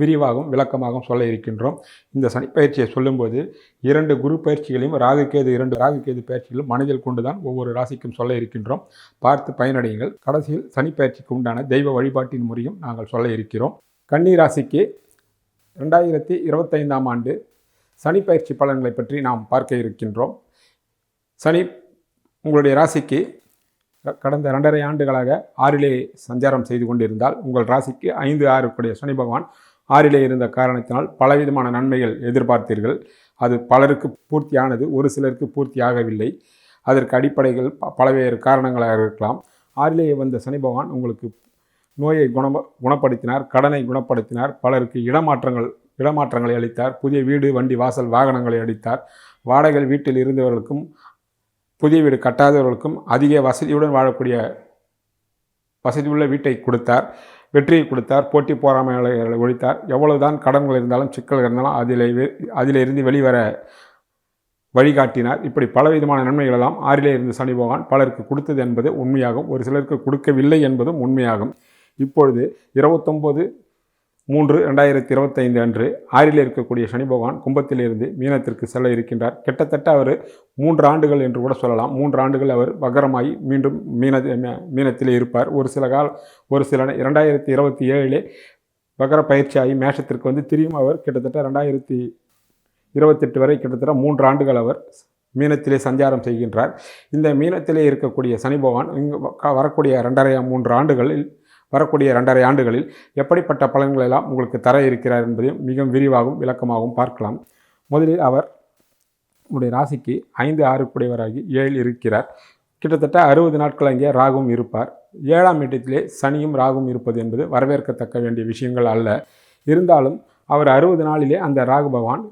விரிவாகவும் விளக்கமாகவும் சொல்ல இருக்கின்றோம். இந்த சனிப்பயிற்சியை சொல்லும்போது இரண்டு குரு பயிற்சிகளையும் ராகுகேது இரண்டு ராகுகேது பயிற்சிகளும் மனதில் கொண்டுதான் ஒவ்வொரு ராசிக்கும் சொல்ல இருக்கின்றோம். பார்த்து பயனடையுங்கள். கடைசியில் சனிப்பயிற்சிக்கு உண்டான தெய்வ வழிபாட்டின் முறையும் நாங்கள் சொல்ல இருக்கிறோம். கன்னி ராசிக்கு ரெண்டாயிரத்தி இருபத்தைந்தாம் ஆண்டு சனிப்பயிற்சி பலன்களை பற்றி நாம் பார்க்க இருக்கின்றோம். சனி உங்களுடைய ராசிக்கு கடந்த இரண்டரை ஆண்டுகளாக ஆறிலே சஞ்சாரம் செய்து கொண்டிருந்தால் உங்கள் ராசிக்கு ஐந்து ஆறு கூடிய சனி பகவான் ஆறிலே இருந்த காரணத்தினால் பலவிதமான நன்மைகள் எதிர்பார்த்தீர்கள். அது பலருக்கு பூர்த்தியானது ஒரு சிலருக்கு பூர்த்தியாகவில்லை. அதற்கு அடிப்படைகள் ப- பலவேறு காரணங்களாக இருக்கலாம். ஆறிலேயே வந்த சனி பகவான் உங்களுக்கு நோயை குண குணப்படுத்தினார் கடனை குணப்படுத்தினார் பலருக்கு இடமாற்றங்கள் இடமாற்றங்களை அளித்தார் புதிய வீடு வண்டி வாசல் வாகனங்களை அளித்தார் வாடகை வீட்டில் இருந்தவர்களுக்கும் புதிய வீடு கட்டாதவர்களுக்கும் அதிக வசதியுடன் வாழக்கூடிய வசதியுள்ள வீட்டை கொடுத்தார். வெற்றியை கொடுத்தார் போட்டி போராமைகளை ஒழித்தார். எவ்வளவுதான் கடன்கள் இருந்தாலும் சிக்கல்கள் இருந்தாலும் அதில் அதிலிருந்து வெளிவர வழிகாட்டினார். இப்படி பலவிதமான நன்மைகள் எல்லாம் ஆறிலே இருந்து சனி பகவான் பலருக்கு கொடுத்தது என்பது உண்மையாகும். ஒரு சிலருக்கு கொடுக்கவில்லை என்பதும் உண்மையாகும். இப்பொழுது இருபத்தொம்போது மூன்று ரெண்டாயிரத்தி இருபத்தைந்து அன்று ஆறில் இருக்கக்கூடிய சனி பகவான் கும்பத்திலிருந்து மீனத்திற்கு செல்ல இருக்கின்றார். கிட்டத்தட்ட அவர் மூன்று ஆண்டுகள் என்று கூட சொல்லலாம். மூன்று ஆண்டுகள் அவர் வகரமாகி மீண்டும் மீன மீனத்திலே இருப்பார். ஒரு சில கால ஒரு சில இரண்டாயிரத்தி இருபத்தி ஏழிலே வகர பயிற்சியாகி மேஷத்திற்கு வந்து திரும்பியும் அவர் கிட்டத்தட்ட ரெண்டாயிரத்தி இருபத்தெட்டு வரை கிட்டத்தட்ட மூன்று ஆண்டுகள் அவர் மீனத்திலே சஞ்சாரம் செய்கின்றார். இந்த மீனத்திலே இருக்கக்கூடிய சனி பகவான் இங்கு வரக்கூடிய ரெண்டரை மூன்று ஆண்டுகளில் வரக்கூடிய ரெண்டரை ஆண்டுகளில் எப்படிப்பட்ட பலன்களை எல்லாம் உங்களுக்கு தர இருக்கிறார் என்பதையும் மிகவும் விரிவாகவும் விளக்கமாகவும் பார்க்கலாம். முதலில் அவர் உடைய ராசிக்கு ஐந்து ஆறு குடையவராகி ஏழில் இருக்கிறார். கிட்டத்தட்ட அறுபது நாட்கள் அங்கே ராகும் இருப்பார். ஏழாம் இடத்திலே சனியும் ராகும் இருப்பது என்பது வரவேற்கத்தக்க வேண்டிய விஷயங்கள் அல்ல. இருந்தாலும் அவர் அறுபது நாளிலே அந்த ராகு பகவான்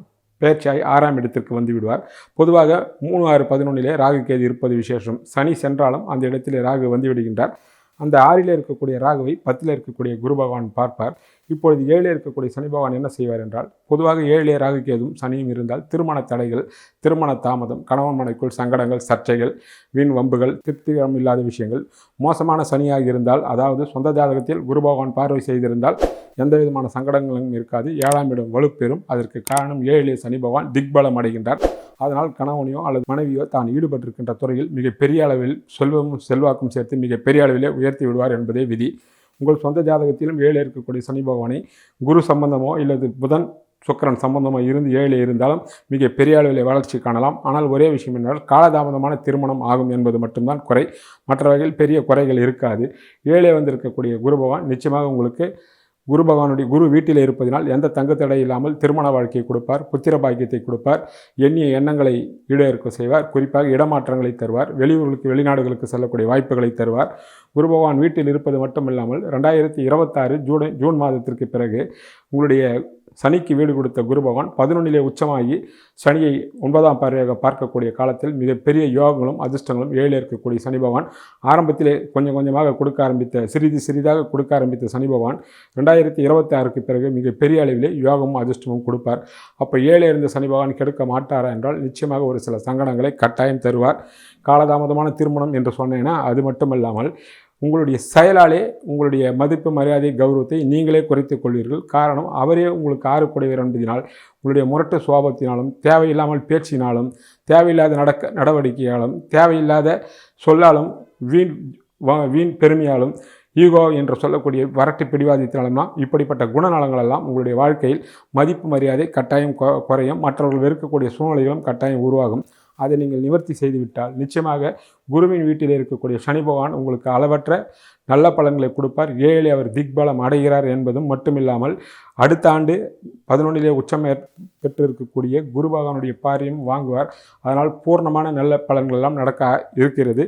பேச்சாய் ஆறாம் இடத்திற்கு வந்து விடுவார். பொதுவாக மூணு ஆறு பதினொன்றிலே ராகு கேது இருப்பது விசேஷம். சனி சென்றாலும் அந்த இடத்திலே ராகு வந்து விடுகின்றார். அந்த ஆறில் இருக்கக்கூடிய ராகுவை பத்தில் இருக்கக்கூடிய குரு பகவான் பார்ப்பார். இப்பொழுது ஏழிலே இருக்கக்கூடிய சனி பகவான் என்ன செய்வார் என்றால் பொதுவாக ஏழிலே ராகு கேதும் சனியும் இருந்தால் திருமண தடைகள் திருமண தாமதம் கணவன் மனைக்குள் சங்கடங்கள் சர்ச்சைகள் வீண் வம்புகள் திருப்திகரம் இல்லாத விஷயங்கள் மோசமான சனியாக இருந்தால் அதாவது சொந்த ஜாதகத்தில் குரு பகவான் பார்வை செய்திருந்தால் எந்த விதமான சங்கடங்களும் இருக்காது. ஏழாம் இடம் வலுப்பெறும். அதற்கு காரணம் ஏழிலே சனி பகவான் திக்பலம் அடைகின்றார். அதனால் கணவனையோ அல்லது மனைவியோ தான் ஈடுபட்டிருக்கின்ற துறையில் மிக பெரிய அளவில் செல்வமும் செல்வாக்கும் சேர்த்து மிக பெரிய அளவிலே உயர்த்தி விடுவார் என்பதே விதி. உங்கள் சொந்த ஜாதகத்திலும் ஏழு இருக்கக்கூடிய சனி பகவானை குரு சம்பந்தமோ இல்லது புதன் சுக்கிரன் சம்பந்தமாக இருந்து ஏழு இருந்தாலும் மிக பெரிய அளவில் வளர்ச்சி காணலாம். ஆனால் ஒரே விஷயம் என்றால் காலதாமதமான திருமணம் ஆகும் என்பது மட்டும்தான் குறை. மற்ற வகையில் பெரிய குறைகள் இருக்காது. ஏழே வந்திருக்கக்கூடிய குரு பகவான் நிச்சயமாக உங்களுக்கு குரு பகவானுடைய குரு வீட்டில் இருப்பதினால் எந்த தங்குத்தடை இல்லாமல் திருமண வாழ்க்கையை கொடுப்பார் புத்திர பாக்கியத்தை கொடுப்பார் எண்ணிய எண்ணங்களை ஈடேற்க செய்வார் குறிப்பாக இடமாற்றங்களை தருவார் வெளியூர்களுக்கு வெளிநாடுகளுக்கு செல்லக்கூடிய வாய்ப்புகளை தருவார். குரு பகவான் வீட்டில் இருப்பது மட்டுமில்லாமல் ரெண்டாயிரத்தி இருபத்தாறு ஜூன் ஜூன் மாதத்திற்கு பிறகு உங்களுடைய சனிக்கு வீடு கொடுத்த குரு பகவான் பதினொன்றிலே உச்சமாகி சனியை ஒன்பதாம் பார்வையாக பார்க்கக்கூடிய காலத்தில் மிகப்பெரிய யோகங்களும் அதிர்ஷ்டங்களும் ஏழில் இருக்கக்கூடிய சனி பகவான். ஆரம்பத்திலே கொஞ்சம் கொஞ்சமாக கொடுக்க ஆரம்பித்த சிறிது சிறிதாக கொடுக்க ஆரம்பித்த சனி பகவான் ரெண்டாயிரத்தி இருபத்தி ஆறுக்கு பிறகு மிகப்பெரிய அளவிலே யோகமும் அதிர்ஷ்டமும் கொடுப்பார். அப்போ ஏழை இருந்த சனி பகவான் கெடுக்க மாட்டாரா என்றால் நிச்சயமாக ஒரு சில சங்கடங்களை கட்டாயம் தருவார். காலதாமதமான திருமணம் என்று சொன்னேன்னா அது மட்டுமல்லாமல் உங்களுடைய செயலாலே உங்களுடைய மதிப்பு மரியாதை கௌரவத்தை நீங்களே குறைத்து கொள்வீர்கள். காரணம் அவரே உங்களுக்கு ஆறுக்குடையவர் என்பதினால் உங்களுடைய முரட்டு சுவாபத்தினாலும் தேவையில்லாமல் பேச்சினாலும் தேவையில்லாத நடக்க நடவடிக்கையாலும் தேவையில்லாத சொல்லாலும் வீண் வீண் பெருமையாலும் ஈகோ என்று சொல்லக்கூடிய வரட்டு பிடிவாதத்தினாலும்னா இப்படிப்பட்ட குணநலங்கள் எல்லாம் உங்களுடைய வாழ்க்கையில் மதிப்பு மரியாதை கட்டாயம் கொ- குறையும். மற்றவர்கள் வெறுக்கக்கூடிய சூழ்நிலைகளும் கட்டாயம் உருவாகும். அதை நீங்கள் நிவர்த்தி செய்துவிட்டால் நிச்சயமாக குருவின் வீட்டில் இருக்கக்கூடிய சனி பகவான் உங்களுக்கு அளவற்ற நல்ல பலன்களை கொடுப்பார். ஏழை அவர் திக்பலம் அடைகிறார் என்பதும் மட்டுமில்லாமல் அடுத்த ஆண்டு பதினொன்றிலே உச்சம் பெற்றிருக்கக்கூடிய குரு பகவானுடைய பாரியும் வாங்குவார். அதனால் பூர்ணமான நல்ல பலன்கள் எல்லாம் நடக்க இருக்கிறது.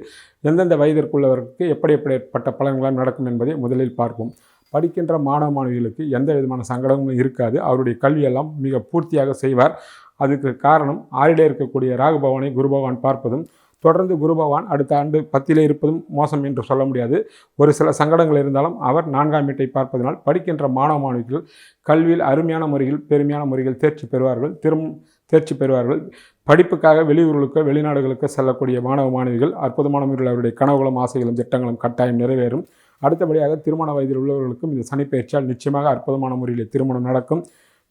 எந்தெந்த வயதிற்குள்ளவருக்கு எப்படி எப்படிப்பட்ட பலன்களாம் நடக்கும் என்பதை முதலில் பார்ப்போம். படிக்கின்ற மாணவ மாணவிகளுக்கு எந்த விதமான சங்கடமும் இருக்காது. அவருடைய கல்வியெல்லாம் மிக பூர்த்தியாக செய்வார். அதுக்கு காரணம் ஆறிலே இருக்கக்கூடிய ராகு பகவானை குரு பகவான் பார்ப்பதும் தொடர்ந்து குரு பகவான் அடுத்த ஆண்டு பத்திலே இருப்பதும் மோசம் என்று சொல்ல முடியாது. ஒரு சில சங்கடங்கள் இருந்தாலும் அவர் நான்காம் வீட்டை பார்ப்பதனால் படிக்கின்ற மாணவ மாணவிகள் கல்வியில் அருமையான முறையில் பெருமையான முறையில் தேர்ச்சி பெறுவார்கள். திரும் தேர்ச்சி பெறுவார்கள். படிப்புக்காக வெளியூர்களுக்கு வெளிநாடுகளுக்கு செல்லக்கூடிய மாணவ மாணவிகள் அற்புதமான முறையில் அவருடைய கனவுகளும் ஆசைகளும் திட்டங்களும் கட்டாயம் நிறைவேறும். அடுத்தபடியாக திருமண வயதில் உள்ளவர்களுக்கும் இந்த சனி நிச்சயமாக அற்புதமான முறையில் திருமணம் நடக்கும்.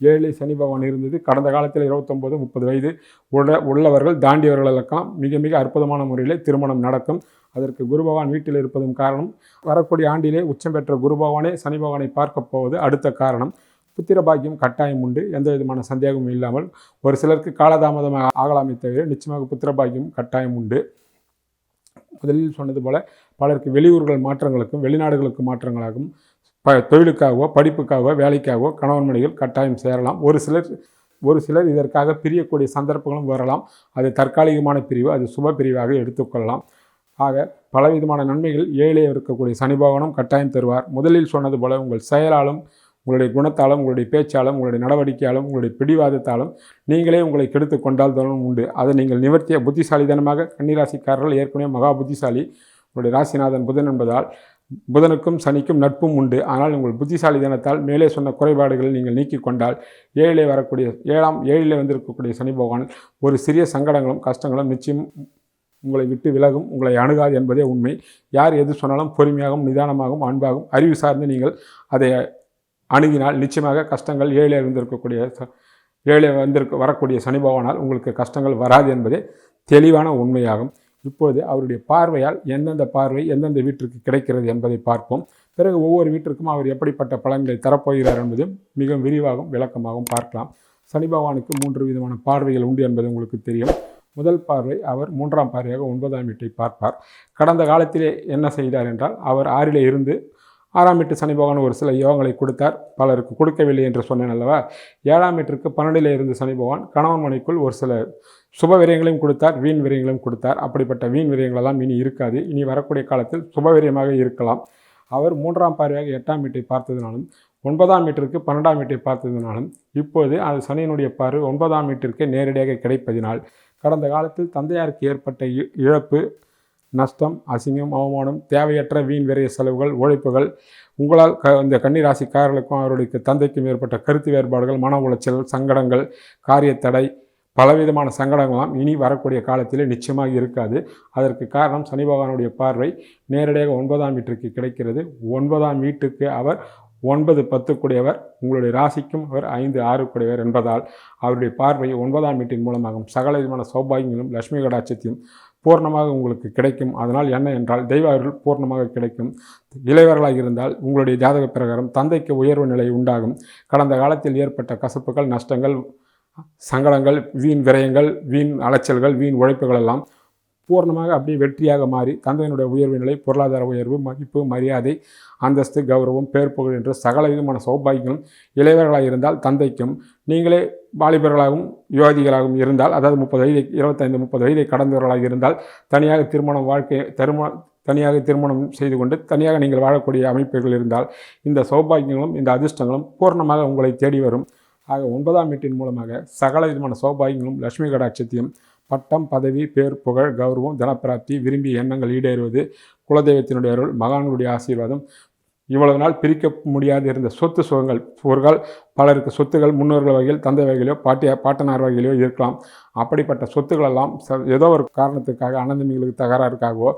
ஏழு சனி பகவான் இருந்தது. கடந்த காலத்தில் இருபத்தொம்போது முப்பது வயது உள்ள உள்ளவர்கள் தாண்டியவர்களெல்லாம் மிக மிக அற்புதமான முறையில் திருமணம் நடக்கும். அதற்கு குரு பகவான் வீட்டில் இருப்பதும் காரணம் வரக்கூடிய ஆண்டிலே உச்சம் பெற்ற குரு பகவானே சனி பகவானை பார்க்க போவது அடுத்த காரணம். புத்திர பாக்கியம் கட்டாயம் உண்டு எந்த விதமான சந்தேகமும் இல்லாமல். ஒரு சிலருக்கு காலதாமதமாக ஆகலாமே தவிர நிச்சயமாக புத்திர பாக்கியம் கட்டாயம் உண்டு. முதலில் சொன்னது போல பலருக்கு வெளியூர்கள் மாற்றங்களுக்கும் வெளிநாடுகளுக்கு மாற்றங்களாகும். ப தொழிலுக்காகவோ படிப்புக்காகவோ வேலைக்காகவோ கணவன் மனைவிகள் கட்டாயம் சேரலாம். ஒரு சிலர் ஒரு சிலர் இதற்காக பிரியக்கூடிய சந்தர்ப்பங்களும் வரலாம். அது தற்காலிகமான பிரிவு அது சுப பிரிவாக எடுத்துக்கொள்ளலாம். ஆக பலவிதமான நன்மைகள் ஏழே இருக்கக்கூடிய சனிபவனம் கட்டாயம் தருவார். முதலில் சொன்னது போல உங்கள் செயலாலும் உங்களுடைய குணத்தாலும் உங்களுடைய பேச்சாலும் உங்களுடைய நடவடிக்கையாலும் உங்களுடைய பிடிவாதத்தாலும் நீங்களே உங்களை கெடுத்து கொண்டால் தோணும் உண்டு. அதை நீங்கள் நிவர்த்திய புத்திசாலிதனமாக கன்னிராசிக்காரர்கள் ஏற்கனவே மகா புத்திசாலி. உங்களுடைய ராசிநாதன் புதன் என்பதால் புதனுக்கும் சனிக்கும் நட்பும் உண்டு. ஆனால் உங்கள் புத்திசாலி தினத்தால் மேலே சொன்ன குறைபாடுகளை நீங்கள் நீக்கிக் கொண்டால் ஏழிலே வரக்கூடிய ஏழாம் ஏழிலே வந்திருக்கக்கூடிய சனி பகவான் ஒரு சிறிய சங்கடங்களும் கஷ்டங்களும் நிச்சயம் உங்களை விட்டு விலகும். உங்களை அணுகாது என்பதே உண்மை. யார் எது சொன்னாலும் பொறுமையாகவும் நிதானமாகவும் அன்பாகவும் அறிவு சார்ந்து நீங்கள் அதை அணுகினால் நிச்சயமாக கஷ்டங்கள் ஏழே இருந்திருக்கக்கூடிய ச- ஏழே வந்திருக்க வரக்கூடிய சனி பகவானால் உங்களுக்கு கஷ்டங்கள் வராது என்பதே தெளிவான உண்மையாகும். இப்பொழுது அவருடைய பார்வையால் எந்தெந்த பார்வை எந்தெந்த வீட்டிற்கு கிடைக்கிறது என்பதை பார்ப்போம். பிறகு ஒவ்வொரு வீட்டிற்கும் அவர் எப்படிப்பட்ட பலன்களை தரப்போகிறார் என்பது மிக விரிவாகவும் விளக்கமாகவும் பார்க்கலாம். சனி பகவானுக்கு மூன்று விதமான பார்வைகள் உண்டு என்பது உங்களுக்கு தெரியும். முதல் பார்வை அவர் மூன்றாம் பார்வையாக ஒன்பதாம் வீட்டை பார்ப்பார். கடந்த காலத்திலே என்ன செய்தார் என்றால் அவர் ஆறிலே இருந்து ஆறாம் வீட்டு சனி பகவான் ஒரு சில யோகங்களை கொடுத்தார். பலருக்கு கொடுக்கவில்லை என்று சொன்னேன் அல்லவா? ஏழாம் வீட்டிற்கு பன்னெண்டிலே இருந்து சனி பகவான் கணவன் மனைக்குள் ஒரு சில சுப விரயங்களையும் கொடுத்தார் வீண் விரயங்களையும் கொடுத்தார். அப்படிப்பட்ட வீண் விரயங்களெல்லாம் இனி இருக்காது. இனி வரக்கூடிய காலத்தில் சுப விரயமாக இருக்கலாம். அவர் மூன்றாம் பார்வையாக எட்டாம் வீட்டை பார்த்ததினாலும் ஒன்பதாம் வீட்டிற்கு பன்னெண்டாம் வீட்டை பார்த்ததினாலும் இப்போது அது சனியினுடைய பார்வை ஒன்பதாம் வீட்டிற்கு நேரடியாக கிடைப்பதினால் கடந்த காலத்தில் தந்தையாருக்கு ஏற்பட்ட இ- இழப்பு நஷ்டம் அசிங்கம் அவமானம் தேவையற்ற வீண் விரைய செலவுகள் உழைப்புகள் உங்களால் க இந்த கன்னிராசிக்காரர்களுக்கும் அவருடைய தந்தைக்கும் ஏற்பட்ட கருத்து வேறுபாடுகள் மன உளைச்சல் சங்கடங்கள் காரியத்தடை பலவிதமான சங்கடங்களாம் இனி வரக்கூடிய காலத்திலே நிச்சயமாக இருக்காது. அதற்கு காரணம் சனி பகவானுடைய பார்வை நேரடியாக ஒன்பதாம் வீட்டிற்கு கிடைக்கிறது. ஒன்பதாம் வீட்டுக்கு அவர் ஒன்பது பத்துக்குடையவர். உங்களுடைய ராசிக்கும் அவர் ஐந்து ஆறுக்குடையவர் என்பதால் அவருடைய பார்வை ஒன்பதாம் வீட்டின் மூலமாகவும் சகல விதமான சௌபாகியங்களும் லட்சுமி கடாட்சத்தையும் பூர்ணமாக உங்களுக்கு கிடைக்கும். அதனால் என்ன என்றால் தெய்வ அருள் பூர்ணமாக கிடைக்கும். இளைவர்களாக இருந்தால் உங்களுடைய ஜாதக பிரகாரம் தந்தைக்கு உயர்வு நிலை உண்டாகும். கடந்த காலத்தில் ஏற்பட்ட கசப்புகள் நஷ்டங்கள் சங்கடங்கள் வீண் விரயங்கள் வீண் அலைச்சல்கள் வீண் உழைப்புகள் எல்லாம் பூர்ணமாக அப்படியே வெற்றியாக மாறி தந்தையினுடைய உயர்வு நிலை பொருளாதார உயர்வு மதிப்பு மரியாதை அந்தஸ்து கௌரவம் பேர் புகழ் என்று சகல விதமான சௌபாகியங்களும் இளையவர்களாக இருந்தால் தந்தைக்கும் நீங்களே வாலிபர்களாகவும் யுவதிகளாகவும் இருந்தால் அதாவது முப்பது வயதை இருபத்தைந்து முப்பது வயதை கடந்தவர்களாக இருந்தால் தனியாக திருமணம் வாழ்க்கை திருமணம் தனியாக திருமணம் செய்து கொண்டு தனியாக நீங்கள் வாழக்கூடிய அமைப்புகள் இருந்தால் இந்த சௌபாகியங்களும் இந்த அதிர்ஷ்டங்களும் பூர்ணமாக உங்களை தேடி வரும். ஆக ஒன்பதாம் வீட்டின் மூலமாக சகல விதமான சௌபாகியங்களும் லட்சுமி கடாட்சத்தையும் பட்டம் பதவி பேர் புகழ் கௌரவம் தனப்பிராப்தி விரும்பிய எண்ணங்கள் ஈடேறுவது குலதெய்வத்தினுடைய அருள் மகான்களுடைய ஆசீர்வாதம் இவ்வளவு நாள் பிரிக்க முடியாது இருந்த சொத்து சுகங்கள். ஒருகால் பலருக்கு சொத்துகள் முன்னோர்கள் வகையில் தந்தை வகையிலோ பாட்டியா பாட்டனார் வகையிலோ இருக்கலாம். அப்படிப்பட்ட சொத்துக்களெல்லாம் ச- ஏதோ ஒரு காரணத்துக்காக அனந்தமிகளுக்கு தகராறுக்காகவோ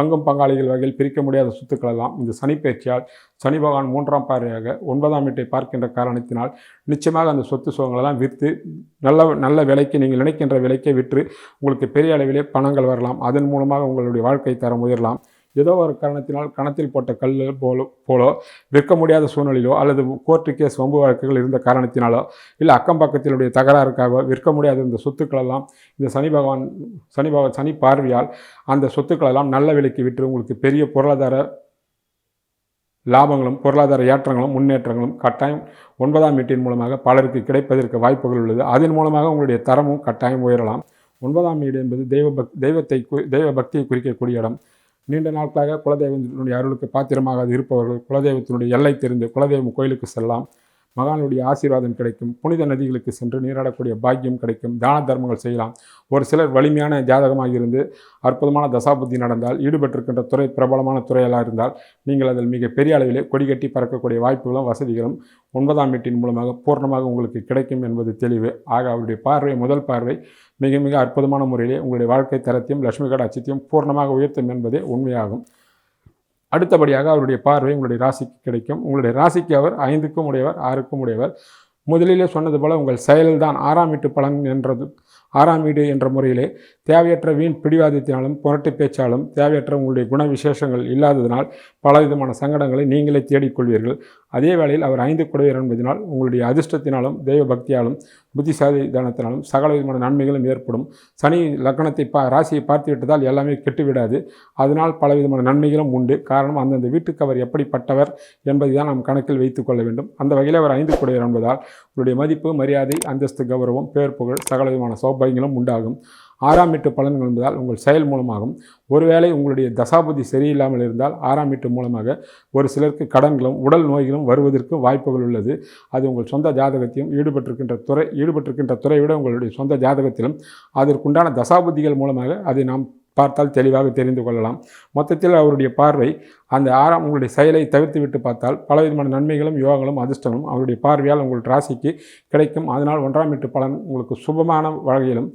பங்கும் பங்காளிகள் வகையில் பிரிக்க முடியாத சொத்துக்களெல்லாம் இந்த சனி பயிற்சியால் சனி பகவான் மூன்றாம் பார்வையாக ஒன்பதாம் வீட்டை பார்க்கின்ற காரணத்தினால் நிச்சயமாக அந்த சொத்து சுகங்களெல்லாம் விற்று நல்ல நல்ல விலைக்கு நீங்கள் நினைக்கின்ற விலைக்கே விற்று உங்களுக்கு பெரிய அளவிலே பணங்கள் வரலாம். அதன் மூலமாக உங்களுடைய வாழ்க்கை தரம் உயரலாம். ஏதோ ஒரு காரணத்தினால் கணத்தில் போட்ட கல் போலோ போலோ விற்க முடியாத சூழ்நிலையிலோ அல்லது கோர்ட்டு கேஸ் வம்பு வழக்குகள் இருந்த காரணத்தினாலோ இல்லை அக்கம் பக்கத்தினுடைய தகராறுக்காக விற்க முடியாத இந்த சொத்துக்களெல்லாம் இந்த சனி பகவான் சனி பகவான் சனி பார்வையால் அந்த சொத்துக்களெல்லாம் நல்ல விலைக்கு விற்று உங்களுக்கு பெரிய பொருளாதார லாபங்களும் பொருளாதார ஏற்றங்களும் முன்னேற்றங்களும் கட்டாயம் ஒன்பதாம் வீட்டின் மூலமாக பலருக்கு கிடைப்பதற்கு வாய்ப்புகள் உள்ளது. அதன் மூலமாக உங்களுடைய தரமும் கட்டாயம் உயரலாம். ஒன்பதாம் வீடு என்பது தெய்வ பக் தெய்வத்தை தெய்வ பக்தியை குறிக்கக்கூடிய இடம். நீண்ட நாட்களாக குலதெய்வத்தினுடைய அருளுக்கு பாத்திரமாக இருப்பவர்கள் குலதெய்வத்தினுடைய எல்லை தெரிந்து குலதெய்வம் கோயிலுக்கு செல்லலாம். மகானுடைய ஆசீர்வாதம் கிடைக்கும். புனித நதிகளுக்கு சென்று நீராடக்கூடிய பாக்கியம் கிடைக்கும். தான தர்மங்கள் செய்யலாம். ஒரு சிலர் வலிமையான ஜாதகமாக இருந்து அற்புதமான தசாபுத்தி நடந்தால் ஈடுபட்டிருக்கின்ற துறை பிரபலமான துறையெல்லாம் இருந்தால் நீங்கள் அதில் மிக பெரிய அளவிலே கொடிகட்டி பறக்கக்கூடிய வாய்ப்புகளும் வசதிகளும் ஒன்பதாம் வீட்டின் மூலமாக பூர்ணமாக உங்களுக்கு கிடைக்கும் என்பது தெளிவு. ஆக அவருடைய பார்வை முதல் பார்வை மிக மிக அற்புதமான முறையிலே உங்களுடைய வாழ்க்கை தரத்தையும் லட்சுமி கடாட்சியத்தையும் பூர்ணமாக உயர்த்தும் என்பதே உண்மையாகும். அடுத்தபடியாக அவருடைய பார்வை உங்களுடைய ராசிக்கு கிடைக்கும். உங்களுடைய ராசிக்கு அவர் ஐந்துக்கும் உடையவர் ஆறுக்கும் உடையவர். முதலிலே சொன்னது போல் உங்கள் செயல்தான் ஆறாம் வீட்டு பலன் என்றது ஆறாம் வீடு என்ற முறையிலே. தேவையற்ற வீண் பிடிவாதத்தினாலும் புரட்டு பேச்சாலும் தேவையற்ற உங்களுடைய குண விசேஷங்கள் இல்லாததினால் பலவிதமான சங்கடங்களை நீங்களே தேடிக்கொள்வீர்கள். அதே வேளையில் அவர் ஐந்து குடையர் என்பதனால் உங்களுடைய அதிர்ஷ்டத்தினாலும் தெய்வ பக்தியாலும் புத்திசாலி தானத்தினாலும் சகல விதமான நன்மைகளும் ஏற்படும். சனி லக்னத்தை பா ராசியை பார்த்து விட்டதால் எல்லாமே கெட்டுவிடாது. அதனால் பல விதமான நன்மைகளும் உண்டு. காரணம் அந்தந்த வீட்டுக்கு அவர் எப்படிப்பட்டவர் என்பதை தான் நாம் கணக்கில் வைத்துக் கொள்ள வேண்டும். அந்த வகையில் அவர் ஐந்து கூடையர் என்பதால் உங்களுடைய மதிப்பு மரியாதை அந்தஸ்து கௌரவம் பேர் புகழ் சகல விதமான சௌபாகியங்களும் உண்டாகும். ஆறாம் எட்டு பலன்கள் என்பதால் உங்கள் செயல் மூலமாகும். ஒருவேளை உங்களுடைய தசாபுதி சரியில்லாமல் இருந்தால் ஆறாம் எட்டு மூலமாக ஒரு சிலருக்கு கடன்களும் உடல் நோய்களும் வருவதற்கு வாய்ப்புகள் உள்ளது. அது உங்கள் சொந்த ஜாதகத்தையும் ஈடுபட்டிருக்கின்ற துறை ஈடுபட்டிருக்கின்ற துறை விட உங்களுடைய சொந்த ஜாதகத்திலும் அதற்குண்டான தசாபுத்திகள் மூலமாக அதை நாம் பார்த்தால் தெளிவாக தெரிந்து கொள்ளலாம். மொத்தத்தில் அவருடைய பார்வை அந்த ஆறாம் உங்களுடைய செயலை தவிர்த்து விட்டு பார்த்தால் பலவிதமான நன்மைகளும் யோகங்களும் அதிர்ஷ்டங்களும் அவருடைய பார்வையால் உங்கள் ராசிக்கு கிடைக்கும். அதனால் ஒன்றாம் எட்டு பலன் உங்களுக்கு சுபமான வகையிலும்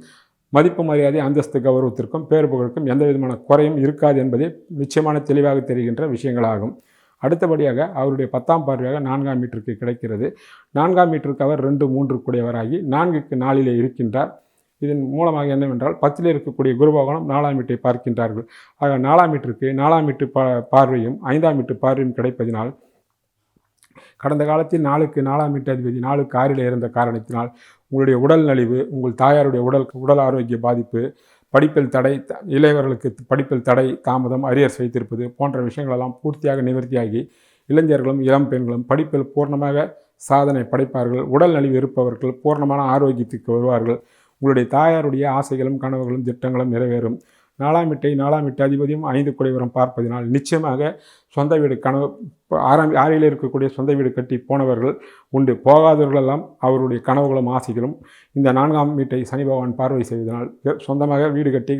மதிப்பு மரியாதை அந்தஸ்து கௌரவத்திற்கும் பேர் புகழுக்கும் எந்த விதமான குறையும் இருக்காது என்பதே நிச்சயமான தெளிவாக தெரிகின்ற விஷயங்களாகும். அடுத்தபடியாக அவருடைய பத்தாம் பார்வையாக நான்காம் மீட்டருக்கு கிடைக்கிறது. நான்காம் மீட்டருக்கு அவர் ரெண்டு மூன்று கூடியவராகி நான்குக்கு நாளிலே இருக்கின்றார். இதன் மூலமாக என்னவென்றால் பத்தில் இருக்கக்கூடிய குருபகவானும் நாலாம் வீட்டை பார்க்கின்றார்கள். ஆக நாலாம் வீட்டிற்கு நாலாம் வீட்டு பா பார்வையும் ஐந்தாம் வீட்டு பார்வையும் கிடைப்பதினால் கடந்த காலத்தில் நாளுக்கு நாலாம் வீட்டு அதிபதி நாளுக்கு ஆறில் இருந்த காரணத்தினால் உங்களுடைய உடல் நலிவு உங்கள் தாயாருடைய உடல் உடல் ஆரோக்கிய பாதிப்பு படிப்பில் தடை த- இளையவர்களுக்கு படிப்பில் தடை தாமதம் அரியர்ஸ் வைத்திருப்பது போன்ற விஷயங்களெல்லாம் பூர்த்தியாக நிவர்த்தியாகி இளைஞர்களும் இளம் பெண்களும் படிப்பில் பூர்ணமாக சாதனை படைப்பார்கள் உடல் நலிவு இருப்பவர்கள் பூர்ணமான ஆரோக்கியத்துக்கு வருவார்கள். உங்களுடைய தாயாருடைய ஆசைகளும் கனவுகளும் திட்டங்களும் நிறைவேறும். நாலாம் வீட்டை நாலாம் வீட்டு அதிபதியும் ஐந்து குடைவரம் பார்ப்பதினால் நிச்சயமாக சொந்த வீடு கனவு ஆறாம் ஆறில் இருக்கக்கூடிய சொந்த வீடு கட்டி போனவர்கள் உண்டு. போகாதவர்களெல்லாம் அவருடைய கனவுகளும் ஆசைகளும் இந்த நான்காம் வீட்டை சனி பகவான் பார்வை செய்வதனால் சொந்தமாக வீடு கட்டி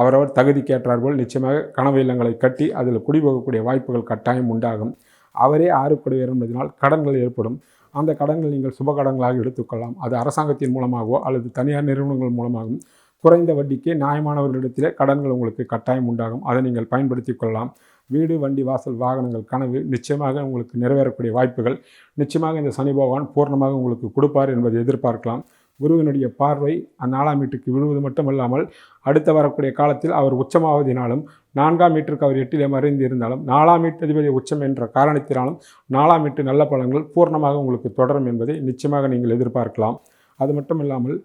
அவரவர் தகுதிக்கேற்றார்கள் நிச்சயமாக கனவு இல்லங்களை கட்டி அதில் குடிபோகக்கூடிய வாய்ப்புகள் கட்டாயம் உண்டாகும். அவரே ஆறு குடைவர் என்பதனால் கடன்கள் ஏற்படும். அந்த கடன்கள் நீங்கள் சுப கடன்களாக எடுத்துக்கொள்ளலாம். அது அரசாங்கத்தின் மூலமாகவோ அல்லது தனியார் நிறுவனங்கள் மூலமாகவும் குறைந்த வட்டிக்கு நியாயமானவர்களிடத்திலே கடன்கள் உங்களுக்கு கட்டாயம் உண்டாகும். அதை நீங்கள் பயன்படுத்தி கொள்ளலாம். வீடு வண்டி வாசல் வாகனங்கள் கனவு நிச்சயமாக உங்களுக்கு நிறைவேறக்கூடிய வாய்ப்புகள். நிச்சயமாக இந்த சனி பகவான் பூர்ணமாக உங்களுக்கு கொடுப்பார் என்பதை எதிர்பார்க்கலாம். குருவினுடைய பார்வை அந்நாலாம் வீட்டுக்கு விழுவது மட்டுமல்லாமல் அடுத்த வரக்கூடிய காலத்தில் அவர் உச்சமாவதினாலும் நான்காம் வீட்டிற்கு அவர் எட்டிலே மறைந்து இருந்தாலும் நாலாம் வீட்டு அதிபதி உச்சம் என்ற காரணத்தினாலும் நாலாம் வீட்டு நல்ல பலன்கள் பூர்ணமாக உங்களுக்கு தொடரும் என்பதை நிச்சயமாக நீங்கள் எதிர்பார்க்கலாம். அது மட்டும் இல்லாமல்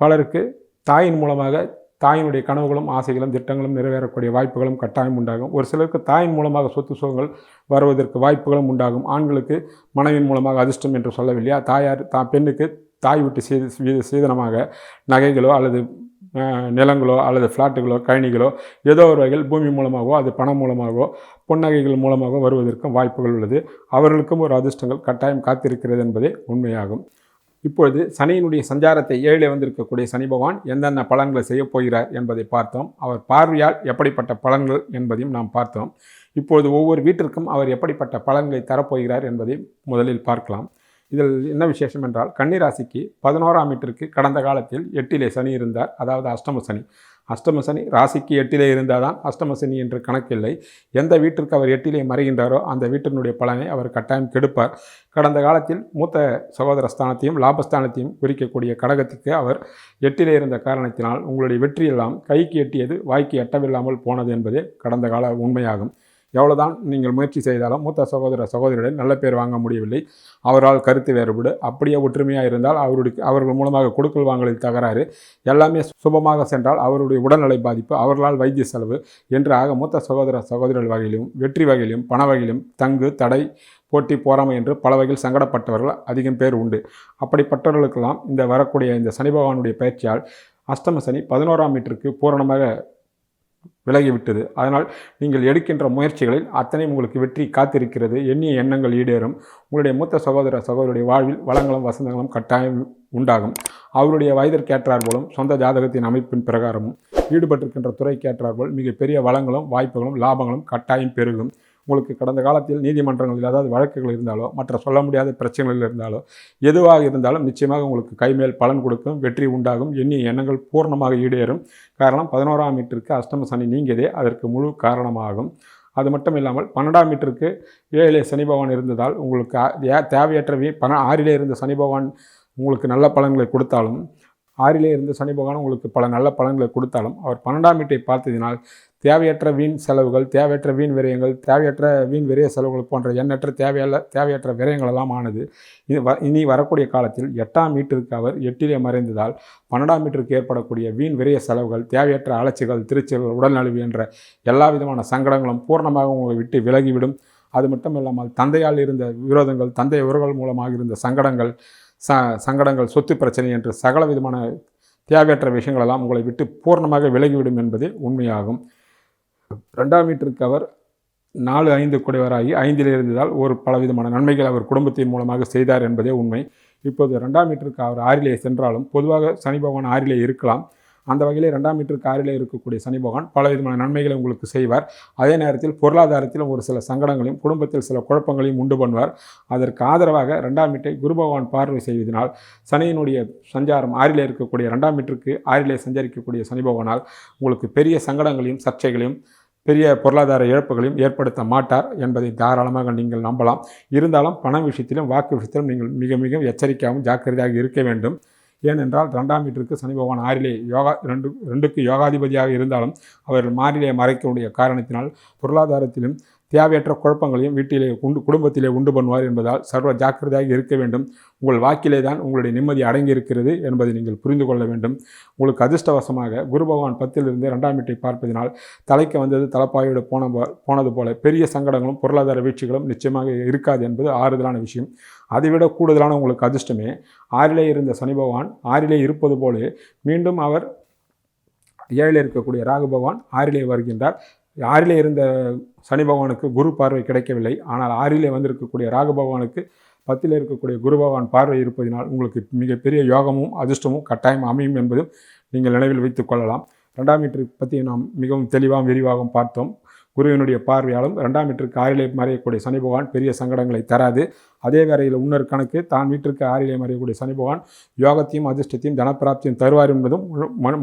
பலருக்கு தாயின் மூலமாக தாயினுடைய கனவுகளும் ஆசைகளும் திட்டங்களும் நிறைவேறக்கூடிய வாய்ப்புகளும் கட்டாயம் உண்டாகும். ஒரு சிலருக்கு தாயின் மூலமாக சொத்து சுகங்கள் வருவதற்கு வாய்ப்புகளும் உண்டாகும். ஆண்களுக்கு மனைவின் மூலமாக அதிர்ஷ்டம் என்று சொல்லவில்லையா? தாயார் தா பெண்ணுக்கு தாய் விட்டு சீத சீதனமாக நகைகளோ அல்லது நிலங்களோ அல்லது ஃப்ளாட்டுகளோ கழனிகளோ ஏதோ ஒரு வகையில் பூமி மூலமாகவோ அது பணம் மூலமாகவோ பொன்னகைகள் மூலமாக வருவதற்கும் வாய்ப்புகள் உள்ளது. அவர்களுக்கும் ஒரு அதிர்ஷ்டங்கள் கட்டாயம் காத்திருக்கிறது என்பதே உண்மையாகும். இப்பொழுது சனியினுடைய சஞ்சாரத்தை ஏழை வந்திருக்கக்கூடிய சனி பகவான் எந்தெந்த பலன்களை செய்யப் போகிறார் என்பதை பார்த்தோம். அவர் பார்வையால் எப்படிப்பட்ட பலன்கள் என்பதையும் நாம் பார்த்தோம். இப்பொழுது ஒவ்வொரு வீட்டிற்கும் அவர் எப்படிப்பட்ட பலன்களை தரப்போகிறார் என்பதை முதலில் பார்க்கலாம். இதில் என்ன விசேஷம் என்றால் கன்னிராசிக்கு பதினோராம் வீட்டிற்கு கடந்த காலத்தில் எட்டிலே சனி இருந்தார். அதாவது அஷ்டம சனி. அஷ்டம சனி ராசிக்கு எட்டிலே இருந்தால் தான் அஷ்டம சனி என்று கணக்கில்லை. எந்த வீட்டிற்கு அவர் எட்டிலே மறைகின்றாரோ அந்த வீட்டினுடைய பலனை அவர் கட்டாயம் கெடுப்பார். கடந்த காலத்தில் மூத்த சகோதர ஸ்தானத்தையும் லாபஸ்தானத்தையும் குறிக்கக்கூடிய கடகத்துக்கு அவர் எட்டிலே இருந்த காரணத்தினால் உங்களுடைய வெற்றியெல்லாம் கைக்கு எட்டியது வாய்க்கு எட்டவில்லாமல் போனது என்பதே கடந்த கால உண்மையாகும். எவ்வளோதான் நீங்கள் முயற்சி செய்தாலும் மூத்த சகோதர சகோதரியுடன் நல்ல பேர் வாங்க முடியவில்லை. அவரால் கருத்து வேறுபாடு. அப்படியே ஒற்றுமையாக இருந்தால் அவருடைய அவர்கள் மூலமாக கொடுக்கல் வாங்கலில் தகராறு. எல்லாமே சுபமாக சென்றால் அவருடைய உடல்நலை பாதிப்பு அவர்களால் வைத்திய செலவு என்று ஆக மூத்த சகோதர சகோதரர்கள் வகையிலும் வெற்றி வகையிலும் பண வகையிலும் தங்கு தடை போட்டி போராமை என்று பல வகையில் சங்கடப்பட்டவர்கள் அதிகம் பேர் உண்டு. அப்படிப்பட்டவர்களுக்கெல்லாம் இந்த வரக்கூடிய இந்த சனி பகவானுடைய பயிற்சியால் அஷ்டம சனி பதினோராம் மீட்டருக்கு பூரணமாக விலகிவிட்டது. அதனால் நீங்கள் எடுக்கின்ற முயற்சிகளில் அத்தனை உங்களுக்கு வெற்றி காத்திருக்கிறது. எண்ணிய எண்ணங்கள் ஈடேறும். உங்களுடைய மூத்த சகோதர சகோதரருடைய வாழ்வில் வளங்களும் வசந்தங்களும் கட்டாயம் உண்டாகும். அவருடைய வயதிற்கேற்றார் போலும் சொந்த ஜாதகத்தின் அமைப்பின் பிரகாரமும் ஈடுபட்டிருக்கின்ற துறைக்கேற்றார் போல் மிகப்பெரிய வளங்களும் வாய்ப்புகளும் லாபங்களும் கட்டாயம் பெருகும். உங்களுக்கு கடந்த காலத்தில் நீதிமன்றங்களில் அதாவது வழக்குகள் இருந்தாலோ மற்ற சொல்ல முடியாத பிரச்சனைகள் இருந்தாலோ எதுவாக இருந்தாலும் நிச்சயமாக உங்களுக்கு கைமேல் பலன் கொடுக்கும் வெற்றி உண்டாகும் எண்ணிய எண்ணங்கள் பூர்ணமாக ஈடேறும். காரணம் பதினோராம் மீட்டருக்கு அஷ்டம சனி நீங்கியதே அதற்கு முழு காரணமாகும். அது மட்டும் இல்லாமல் பன்னெண்டாம் மீட்டருக்கு ஏழிலே சனி பகவான் இருந்ததால் உங்களுக்கு ஆ- தேவையற்ற பண ஆறிலே இருந்த சனி பகவான் உங்களுக்கு நல்ல பலன்களை கொடுத்தாலும் ஆறிலே இருந்து சனி பகவான் உங்களுக்கு பல நல்ல பலன்களை கொடுத்தாலும் அவர் பன்னெண்டாம் வீட்டை பார்த்ததினால் தேவையற்ற வீண் செலவுகள் தேவையற்ற வீண் விரயங்கள் தேவையற்ற வீண் விரய செலவுகள் போன்ற எண்ணற்ற தேவையல்ல தேவையற்ற விரயங்கள் எல்லாம் ஆனது இது வ இனி வரக்கூடிய காலத்தில் எட்டாம் மீட்டருக்கு அவர் எட்டிலே மறைந்ததால் பன்னெண்டாம் மீட்டருக்கு ஏற்படக்கூடிய வீண் விரய செலவுகள் தேவையற்ற அலைச்சிகள் திருச்சிகள் உடல்நலிவு என்ற எல்லா விதமான சங்கடங்களும் பூர்ணமாக உங்களை விட்டு விலகிவிடும். அது மட்டும் இல்லாமல் தந்தையால் இருந்த விரோதங்கள் தந்தை உறவுகள் மூலமாக இருந்த சங்கடங்கள் ச சங்கடங்கள் சொத்து பிரச்சனை என்று சகல விதமான தேவையற்ற விஷயங்களெல்லாம் உங்களை விட்டு பூர்ணமாக விலகிவிடும் என்பதே உண்மையாகும். ரெண்டாம் வீட்டிற்கு அவர் நாலு ஐந்து குடைவராகி ஐந்தில் இருந்ததால் ஒரு பலவிதமான நன்மைகள் அவர் குடும்பத்தின் மூலமாக செய்தார் என்பதே உண்மை. இப்போது ரெண்டாம் மீட்டருக்கு அவர் ஆறிலே சென்றாலும் பொதுவாக சனி பகவான் ஆறிலே இருக்கலாம். அந்த வகையில் ரெண்டாம் மீட்டருக்கு காரில் இருக்கக்கூடிய சனி பகவான் பல விதமான நன்மைகளை உங்களுக்கு செய்வார். அதே நேரத்தில் பொருளாதாரத்திலும் ஒரு சில சங்கடங்களையும் குடும்பத்தில் சில குழப்பங்களையும் உண்டு பண்ணுவார். அதற்கு ஆதரவாக ரெண்டாம் மீட்டை குரு பகவான் பார்வை செய்வதனால் சனியினுடைய சஞ்சாரம் ஆறிலே இருக்கக்கூடிய ரெண்டாம் மீட்டருக்கு ஆறிலே சஞ்சரிக்கக்கூடிய சனி பகவானால் உங்களுக்கு பெரிய சங்கடங்களையும் சர்ச்சைகளையும் பெரிய பொருளாதார இழப்புகளையும் ஏற்படுத்த மாட்டார் என்பதை தாராளமாக நீங்கள் நம்பலாம். இருந்தாலும் பண விஷயத்திலும் வாக்கு விஷயத்திலும் நீங்கள் மிக மிக எச்சரிக்கையாகவும் ஜாக்கிரதையாக இருக்க வேண்டும். ஏனென்றால் ரெண்டாம் வீட்டிற்கு சனி பகவான் ஆறிலே யோகா ரெண்டு ரெண்டுக்கு யோகாதிபதியாக இருந்தாலும் அவர்கள் மாறிலே மறைக்கக்கூடிய காரணத்தினால் பொருளாதாரத்திலும் தேவையற்ற குழப்பங்களையும் வீட்டிலே உண்டு குடும்பத்திலே உண்டு பண்ணுவார் என்பதால் சர்வ ஜாக்கிரதையாக இருக்க வேண்டும். உங்கள் வாக்கிலே தான் உங்களுடைய நிம்மதி அடங்கி இருக்கிறது என்பதை நீங்கள் புரிந்து கொள்ள வேண்டும். உங்களுக்கு அதிர்ஷ்டவசமாக குரு பகவான் பத்திலிருந்து ரெண்டாம் வீட்டை பார்ப்பதினால் தலைக்கு வந்தது தலைப்பாயோடு போன போனது போல பெரிய சங்கடங்களும் பொருளாதார வீழ்ச்சிகளும் நிச்சயமாக இருக்காது என்பது ஆறுதலான விஷயம். அதைவிட கூடுதலான உங்களுக்கு அதிர்ஷ்டமே ஆறிலே இருந்த சனி பகவான் ஆறிலே இருப்பது போலே மீண்டும் அவர் ஏழில் இருக்கக்கூடிய ராகு பகவான் ஆறிலே வருகின்றார். ஆறிலே இருந்த சனி பகவானுக்கு குரு பார்வை கிடைக்கவில்லை. ஆனால் ஆறிலே வந்திருக்கக்கூடிய ராகு பகவானுக்கு பத்தில் இருக்கக்கூடிய குரு பகவான் பார்வை இருப்பதினால் உங்களுக்கு மிகப்பெரிய யோகமும் அதிர்ஷ்டமும் கட்டாயம் அமையும் என்பதும் நீங்கள் நினைவில் வைத்துக் கொள்ளலாம். ரெண்டாம் மீட்டர் பற்றி நாம் மிகவும் தெளிவாகவும் விரிவாகவும் பார்த்தோம். குருவினுடைய பார்வையாலும் ரெண்டாம் வீட்டிற்கு ஆறிலே மறையக்கூடிய சனி பகவான் பெரிய சங்கடங்களை தராது. அதே வேளையில் இன்னொரு கணக்கு தான் வீட்டிற்கு ஆறிலே மறையக்கூடிய சனி பகவான் யோகத்தையும் அதிர்ஷ்டத்தையும் தனப்பிராப்தியும் தருவார் என்பதும்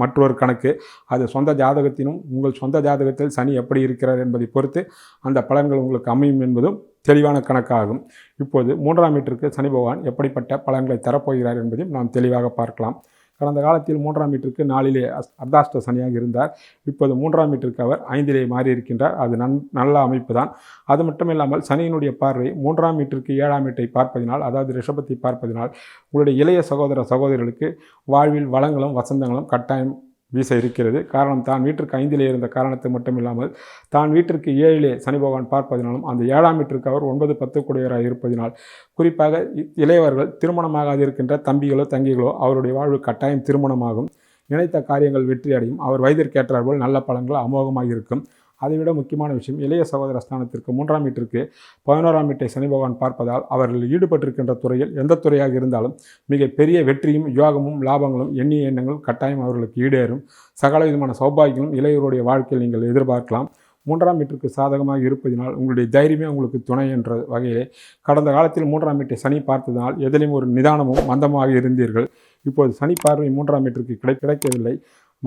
மற்றொரு கணக்கு. அது சொந்த ஜாதகத்தினும் உங்கள் சொந்த ஜாதகத்தில் சனி எப்படி இருக்கிறார் என்பதை பொறுத்து அந்த பலன்கள் உங்களுக்கு அமையும் என்பதும் தெளிவான கணக்காகும். இப்போது மூன்றாம் வீட்டிற்கு சனி பகவான் எப்படிப்பட்ட பலன்களை தரப்போகிறார் என்பதையும் நாம் தெளிவாக பார்க்கலாம். கடந்த காலத்தில் மூன்றாம் வீட்டிற்கு நாளிலே அஸ்- அர்த்தாஷ்ட சனியாக இருந்தார். இப்போது மூன்றாம் வீட்டிற்கு அவர் ஐந்திலே மாறி இருக்கின்றார் அது நன் நல்ல அமைப்பு தான் அது மட்டும் இல்லாமல் சனியினுடைய பார்வை மூன்றாம் வீட்டிற்கு ஏழாம் வீட்டை பார்ப்பதினால் அதாவது ரிஷபத்தை பார்ப்பதினால் உங்களுடைய இளைய சகோதர சகோதரிகளுக்கு வாழ்வில் வளங்களும் வசந்தங்களும் கட்டாயம் வீச இருக்கிறது. காரணம் தான் வீட்டிற்கு ஐந்திலே இருந்த காரணத்தை மட்டும் இல்லாமல் தான் வீட்டிற்கு ஏழிலே சனி பகவான் பார்ப்பதினாலும் அந்த ஏழாம் வீட்டிற்கு அவர் ஒன்பது பத்து குடையராக இருப்பதினால் குறிப்பாக இ- இளையவர்கள் திருமணமாகாது இருக்கின்ற தம்பிகளோ தங்கிகளோ அவருடைய வாழ்வு கட்டாயம் திருமணமாகும். நினைத்த காரியங்கள் வெற்றி அடையும் அவர் வயதிற்கேற்றாற்போல் நல்ல பலன்கள் அமோகமாக இருக்கும். அதைவிட முக்கியமான விஷயம் இளைய சகோதர ஸ்தானத்திற்கு மூன்றாம் வீட்டிற்கு பதினோராம் வீட்டை சனி பகவான் பார்ப்பதால் அவர்கள் ஈடுபட்டிருக்கின்ற துறையில் எந்த துறையாக இருந்தாலும் மிக பெரிய வெற்றியும் யோகமும் லாபங்களும் எண்ணிய எண்ணங்களும் கட்டாயம் அவர்களுக்கு ஈடேறும். சகல விதமான சௌபாகியங்களும் இளையவருடைய வாழ்க்கையில் நீங்கள் எதிர்பார்க்கலாம். மூன்றாம் வீட்டிற்கு சாதகமாக இருப்பதினால் உங்களுடைய தைரியமே உங்களுக்கு துணை என்ற வகையிலே கடந்த காலத்தில் மூன்றாம் வீட்டை சனி பார்த்ததினால் எதிலையும் ஒரு நிதானமும் மந்தமாக இருந்தீர்கள். இப்போது சனி பார்வை மூன்றாம் வீட்டிற்கு கிடை கிடைக்கவில்லை.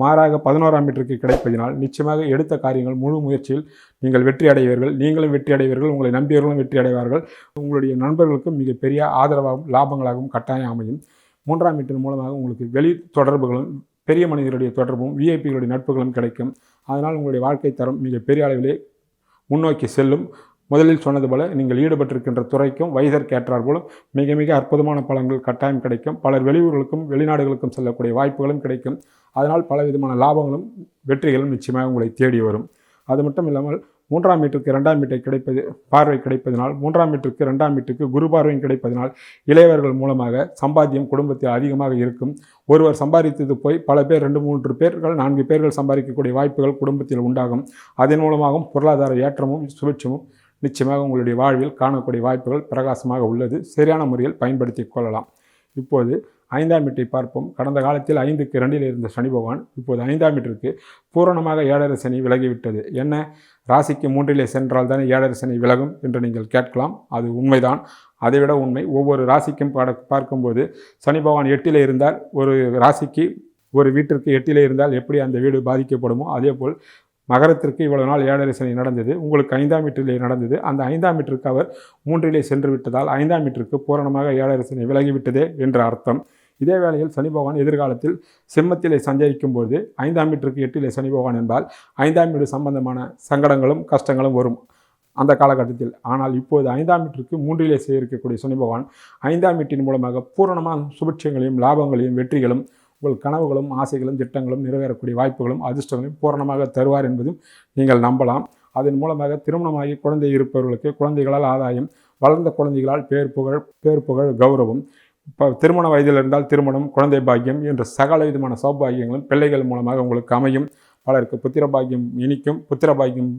மாறாக பதினோராம் மீட்டருக்கு கிடைப்பதினால் நிச்சயமாக எடுத்த காரியங்கள் முழு முயற்சியில் நீங்கள் வெற்றி அடைவீர்கள். நீங்களும் வெற்றி அடைவீர்கள். உங்களை நம்பியவர்களும் வெற்றி அடைவார்கள். உங்களுடைய நண்பர்களுக்கும் மிகப்பெரிய ஆதரவாகவும் லாபங்களாகவும் கட்டாயம் அமையும். மூன்றாம் மீட்டர் மூலமாக உங்களுக்கு வெளி தொடர்புகளும் பெரிய மனிதர்களுடைய தொடர்பும் விஐபிகளுடைய நட்புகளும் கிடைக்கும். அதனால் உங்களுடைய வாழ்க்கை தரம் மிக பெரிய அளவிலே முன்னோக்கி செல்லும். முதலில் சொன்னது போல நீங்கள் ஈடுபட்டிருக்கின்ற துறைக்கும் வயதிற்கு ஏற்றார் போலும் மிக மிக அற்புதமான பலன்கள் கட்டாயம் கிடைக்கும். பலர் வெளியூர்களுக்கும் வெளிநாடுகளுக்கும் செல்லக்கூடிய வாய்ப்புகளும் கிடைக்கும். அதனால் பல விதமான லாபங்களும் வெற்றிகளும் நிச்சயமாக உங்களை தேடி வரும். அது மட்டும் இல்லாமல் மூன்றாம் மீட்டருக்கு இரண்டாம் வீட்டை கிடைப்பது பார்வை கிடைப்பதனால் மூன்றாம் மீட்டருக்கு இரண்டாம் வீட்டுக்கு குரு பார்வையும் கிடைப்பதனால் இளையவர்கள் மூலமாக சம்பாத்தியம் குடும்பத்தில் அதிகமாக இருக்கும். ஒருவர் சம்பாதித்தது போய் பல பேர் ரெண்டு மூன்று பேர்கள் நான்கு பேர்கள் சம்பாதிக்கக்கூடிய வாய்ப்புகள் குடும்பத்தில் உண்டாகும். அதன் மூலமாகவும் பொருளாதார ஏற்றமும் சுபிட்சமும் நிச்சயமாக உங்களுடைய வாழ்வில் காணக்கூடிய வாய்ப்புகள் பிரகாசமாக உள்ளது. சரியான முறையில் பயன்படுத்தி கொள்ளலாம். இப்போது ஐந்தாம் வீட்டை பார்ப்போம். கடந்த காலத்தில் ஐந்துக்கு இரண்டில் இருந்த சனி பகவான் இப்போது ஐந்தாம் வீட்டிற்கு பூரணமாக ஏழரை சனி விலகிவிட்டது. என்ன? ராசிக்கு மூன்றிலே சென்றால் தானே ஏழரை சனி விலகும் என்று நீங்கள் கேட்கலாம். அது உண்மைதான். அதைவிட உண்மை. ஒவ்வொரு ராசிக்கும் பட பார்க்கும்போது சனி பகவான் எட்டிலே இருந்தால் ஒரு ராசிக்கு ஒரு வீட்டிற்கு எட்டிலே இருந்தால் எப்படி அந்த வீடு பாதிக்கப்படுமோ அதேபோல் மகரத்திற்கு இவ்வளவு நாள் ஏழரை சனி நடந்தது உங்களுக்கு ஐந்தாம் வீட்டிலே நடந்தது. அந்த ஐந்தாம் வீட்டிற்கு அவர் மூன்றிலே சென்று விட்டதால் ஐந்தாம் வீட்டிற்கு பூரணமாக ஏழரை சனி விலகிவிட்டதே என்ற அர்த்தம். இதே வேளையில் சனி பகவான் எதிர்காலத்தில் சிம்மத்திலே சஞ்சரிக்கும் பொழுது ஐந்தாம் வீட்டிற்கு எட்டிலே சனி பகவான் என்பால் ஐந்தாம் வீடு சம்பந்தமான சங்கடங்களும் கஷ்டங்களும் வரும் அந்த காலகட்டத்தில். ஆனால் இப்போது ஐந்தாம் வீட்டிற்கு மூன்றிலே இருக்கக்கூடிய சனி பகவான் ஐந்தாம் வீட்டின் மூலமாக பூரணமான சுபிட்சங்களையும் லாபங்களையும் வெற்றிகளும் உங்கள் கனவுகளும் ஆசைகளும் திட்டங்களும் நிறைவேறக்கூடிய வாய்ப்புகளும் அதிர்ஷ்டங்களையும் பூரணமாக தருவார் என்பதும் நீங்கள் நம்பலாம். அதன் மூலமாக திருமணமாகி குழந்தை இருப்பவர்களுக்கு குழந்தைகளால் ஆதாயம் வளர்ந்த குழந்தைகளால் பேர் புகழ் பேர் புகழ் கௌரவம் இப்போ திருமண வயதில் இருந்தால் திருமணம் குழந்தை பாக்கியம் என்ற சகல விதமான சௌபாகியங்களும் பிள்ளைகள் மூலமாக உங்களுக்கு அமையும். பலருக்கு புத்திர பாக்கியம் இனிக்கும். புத்திர பாக்கியம்